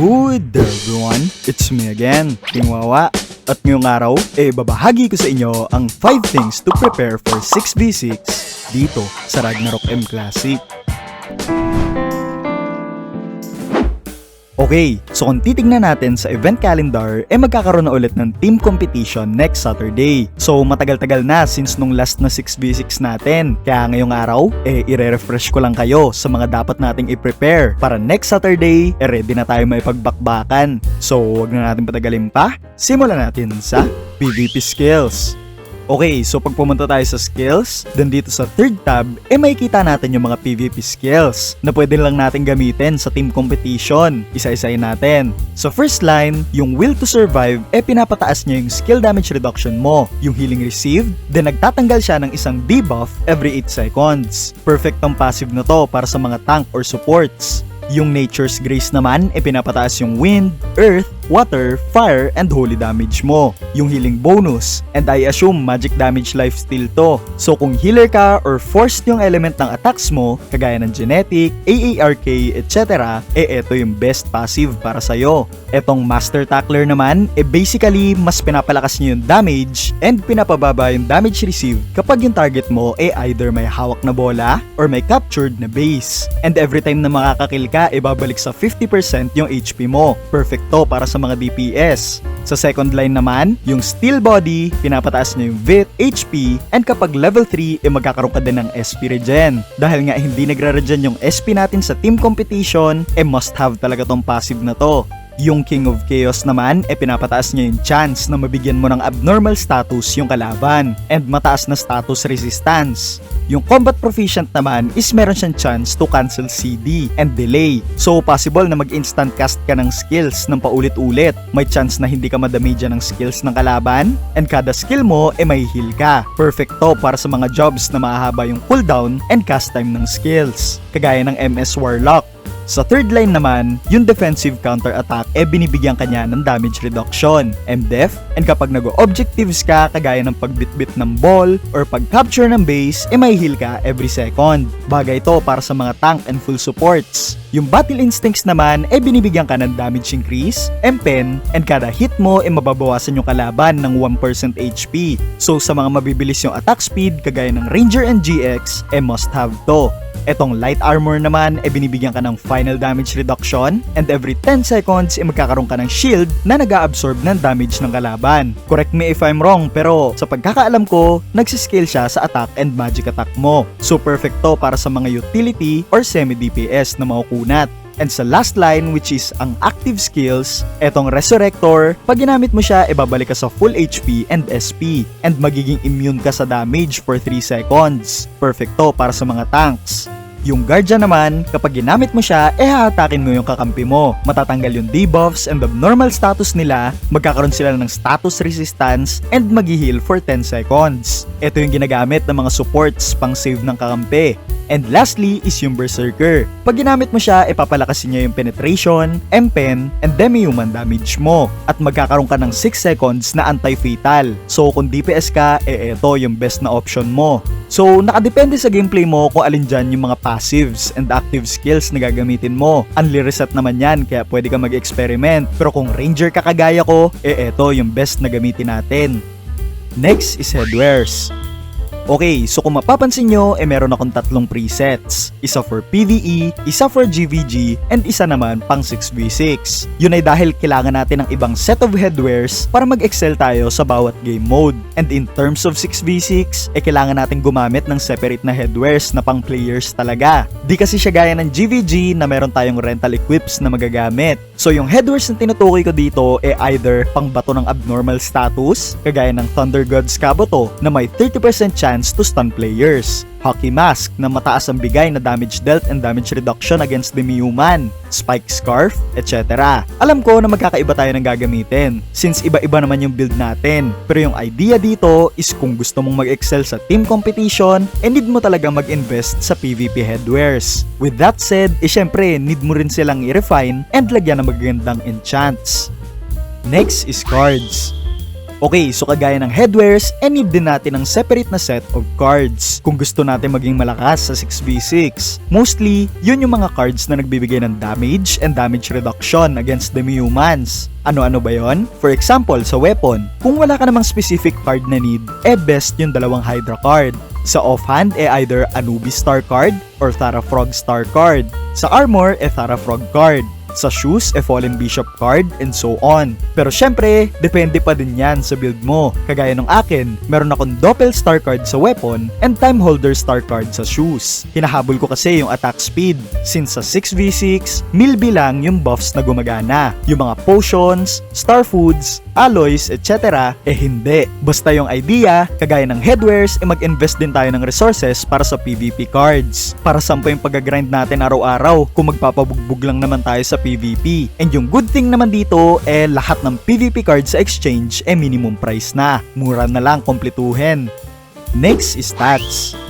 Good everyone, it's me again, King Wawa. At ngayong araw, eh babahagi ko sa inyo ang 5 things to prepare for 6v6 dito sa Ragnarok M Classic. Okay, so kung titignan natin sa event calendar, eh magkakaroon na ulit ng team competition next Saturday. So matagal-tagal na since nung last na 6v6 natin. Kaya ngayong araw, eh ire-refresh ko lang kayo sa mga dapat nating i-prepare para next Saturday, eh ready na tayo maipagbakbakan. So wag na natin patagalin pa, simulan natin sa PvP skills. Okay, so pag pumunta tayo sa skills, then dito sa third tab, eh makikita natin yung mga PvP skills na pwede lang natin gamitin sa team competition. Isa-isayin natin. So first line, yung will to survive, eh pinapataas niya yung skill damage reduction mo. Yung healing received, then nagtatanggal siya ng isang debuff every 8 seconds. Perfect tong passive na to para sa mga tank or supports. Yung Nature's Grace naman, e pinapataas yung wind, earth, water, fire, and holy damage mo. Yung healing bonus, and I assume magic damage lifesteal to. So kung healer ka or forced yung element ng attacks mo, kagaya ng genetic, AARK, etc., eh eto yung best passive para sa'yo. Etong Master Tackler naman, eh basically mas pinapalakas niyo yung damage and pinapababa yung damage received kapag yung target mo eh either may hawak na bola or may captured na base. And every time na makakakill ka, eh babalik sa 50% yung HP mo. Perfecto para sa mga DPS. Sa second line naman, yung Steel Body, pinapataas niya yung VIT, HP, and kapag level 3, eh magkakaroon ka din ng SP regen. Dahil nga hindi nagra-regen yung SP natin sa team competition, eh must have talaga tong passive na to. Yung King of Chaos naman, e pinapataas niya yung chance na mabigyan mo ng abnormal status yung kalaban and mataas na status resistance. Yung Combat Proficient naman is meron siyang chance to cancel CD and delay. So possible na mag-instant cast ka ng skills ng paulit-ulit. May chance na hindi ka madamage ng skills ng kalaban and kada skill mo e may heal ka. Perfect to para sa mga jobs na mahaba yung cooldown and cast time ng skills. Kagaya ng MS Warlock sa third line naman, yung defensive counter-attack e eh binibigyan kanya ng damage reduction, MDEF, and kapag nag-objectives ka kagaya ng pagbitbit ng ball or pag-capture ng base, e eh may heal ka every second. Bagay ito para sa mga tank and full supports. Yung battle instincts naman e eh binibigyan ka ng damage increase, MPen, and kada hit mo e eh mababawasan yung kalaban ng 1% HP. So sa mga mabibilis yung attack speed kagaya ng Ranger and GX, e eh must have to. Etong light armor naman e binibigyan ka ng final damage reduction and every 10 seconds e magkakaroon ka ng shield na nag absorb ng damage ng kalaban. Correct me if I'm wrong pero sa pagkakaalam ko, nagsiscale siya sa attack and magic attack mo. So perfect to para sa mga utility or semi-DPS na makukunat. And sa last line which is ang active skills, etong Resurrector, pag ginamit mo siya, ibabalik ka sa full HP and SP and magiging immune ka sa damage for 3 seconds. Perfecto para sa mga tanks. Yung Guardian naman, kapag ginamit mo siya, eh hahatakin mo yung kakampi mo. Matatanggal yung debuffs and abnormal status nila, magkakaroon sila ng status resistance, and mag-heal for 10 seconds. Ito yung ginagamit ng mga supports pang save ng kakampi. And lastly is yung Berserker. Pag ginamit mo siya, ipapalakasin niya yung penetration, MPen, and demi-human damage mo. At magkakaroon ka ng 6 seconds na anti-fatal. So kung DPS ka, eh ito yung best na option mo. So nakadepende sa gameplay mo kung alin dyan yung mga passives and active skills na gagamitin mo. Unli reset naman yan, kaya pwede ka mag-experiment. Pero kung ranger ka kagaya ko, eh ito yung best na gamitin natin. Next is headwears. Okay, so kung mapapansin nyo, eh meron akong tatlong presets. Isa for PvE, isa for GVG, and isa naman pang 6v6. Yun ay dahil kailangan natin ng ibang set of headwears para mag-excel tayo sa bawat game mode. And in terms of 6v6, eh kailangan natin gumamit ng separate na headwears na pang players talaga. Di kasi siya gaya ng GVG na meron tayong rental equips na magagamit. So yung headwears na tinutukoy ko dito eh either pang bato ng abnormal status, kagaya ng Thunder Gods Kabuto na may 30% chance chance to stun players. Hockey Mask na mataas ang bigay na damage dealt and damage reduction against the human, Spike Scarf, etc. Alam ko na magkakaiba tayo ng gagamitin since iba-iba naman yung build natin. Pero yung idea dito is kung gusto mong mag-excel sa team competition, eh need mo talaga mag-invest sa PvP headwears. With that said, eh syempre need mo rin silang i-refine and lagyan ng magagandang enchants. Next is cards. Okay, so kagaya ng headwares, e need din natin ng separate na set of cards kung gusto natin maging malakas sa 6v6. Mostly, yun yung mga cards na nagbibigay ng damage and damage reduction against demi-humans. Ano-ano ba yon? For example, sa weapon, kung wala ka namang specific card na need, eh best yung dalawang Hydra card. Sa offhand, eh either Anubis Star card or Thara Frog Star card. Sa armor, eh Thara Frog card. Sa shoes, e Fallen Bishop card, and so on. Pero syempre, depende pa din yan sa build mo. Kagaya ng akin, meron akong Doppel Star card sa weapon and Time Holder Star card sa shoes. Hinahabol ko kasi yung attack speed. Since sa 6v6, milbi lang yung buffs na gumagana. Yung mga potions, star foods, alloys, etc. eh hindi. Basta yung idea, kagaya ng headwares, eh mag-invest din tayo ng resources para sa PvP cards. Para sampa yung pag-grind natin araw-araw kung magpapabugbog lang naman tayo sa PvP. And yung good thing naman dito, eh lahat ng PvP cards sa exchange eh minimum price na. Mura na lang kompletuhin. Next is stats.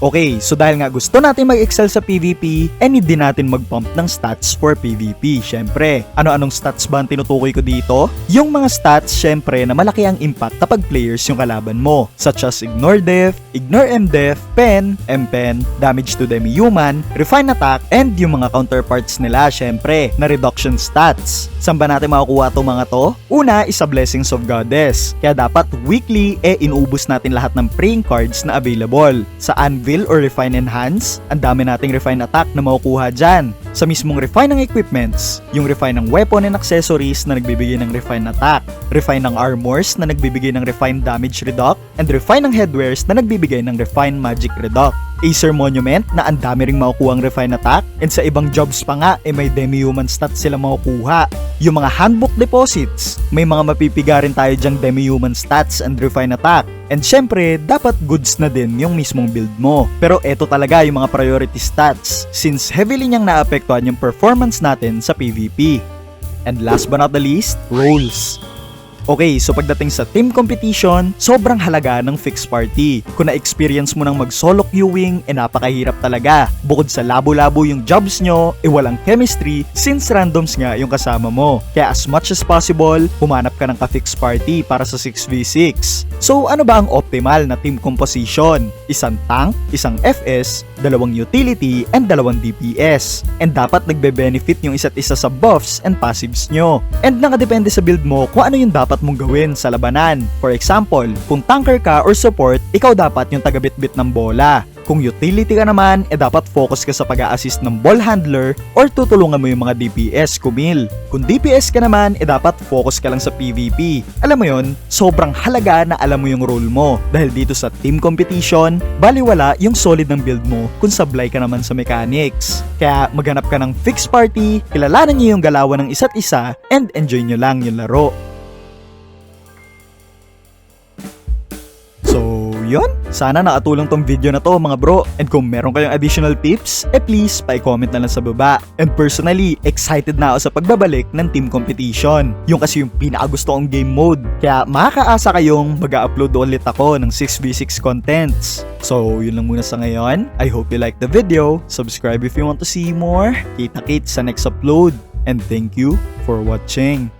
Okay, so dahil nga gusto natin mag-excel sa PvP, eh need din natin mag-pump ng stats for PvP, syempre. Ano-anong stats ba ang tinutukoy ko dito? Yung mga stats, syempre, na malaki ang impact kapag players yung kalaban mo, such as Ignore Def, Ignore MDef, Pen, M-Pen, Damage to Demi-Human, Refine Attack, and yung mga counterparts nila, syempre, na reduction stats. Saan ba natin makukuha itong mga to? Una is sa Blessings of Goddess. Kaya dapat weekly, eh inubos natin lahat ng praying cards na available. Sa Anvil or Refine Enhance, ang dami nating Refine Attack na makukuha dyan. Sa mismong Refine ng equipments, yung Refine ng weapon and accessories na nagbibigay ng Refine Attack, Refine ng armors na nagbibigay ng Refine Damage Reduct, and Refine ng headwears na nagbibigay ng Refine Magic Reduct. Acer Monument na ang dami ring makukuha ang Refine Attack and sa ibang jobs pa nga eh may demi-human stats sila makukuha. Yung mga handbook deposits, may mga mapipiga rin tayo dyang demi-human stats and Refine Attack. And syempre, dapat goods na din yung mismong build mo. Pero eto talaga yung mga priority stats since heavily niyang naapektuhan yung performance natin sa PvP. And last but not the least, roles. Okay, so pagdating sa team competition, sobrang halaga ng fixed party. Kung na-experience mo nang mag-solo queuing, eh napakahirap talaga. Bukod sa labo-labo yung jobs nyo, eh walang chemistry since randoms nga yung kasama mo. Kaya as much as possible, humanap ka ng ka-fixed party para sa 6v6. So ano ba ang optimal na team composition? Isang tank, isang FS, dalawang utility, and dalawang DPS. And dapat nagbe-benefit yung isa't isa sa buffs and passives nyo. And nakadepende sa build mo kung ano yung dapat mong gawin sa labanan. For example, kung tanker ka or support, ikaw dapat yung tagabitbit ng bola. Kung utility ka naman, eh dapat focus ka sa pag-a-assist ng ball handler or tutulungan mo yung mga DPS kumil. Kung DPS ka naman, eh dapat focus ka lang sa PvP. Alam mo yon, sobrang halaga na alam mo yung role mo. Dahil dito sa team competition, baliwala yung solid ng build mo kung sablay ka naman sa mechanics. Kaya maghanap ka ng fixed party, kilalanan niyo yung galawan ng isa't isa, and enjoy nyo lang yung laro. Yun. Sana nakatulong tong video na to mga bro. And kung meron kayong additional tips, eh please, pa-comment na lang sa baba. And personally, excited na ako sa pagbabalik ng team competition. Yung kasi yung pinakagusto kong game mode. Kaya makakaasa kayong mag-upload ulit ako ng 6v6 contents. So, yun lang muna sa ngayon. I hope you like the video. Subscribe if you want to see more. Kita-kits sa next upload. And thank you for watching.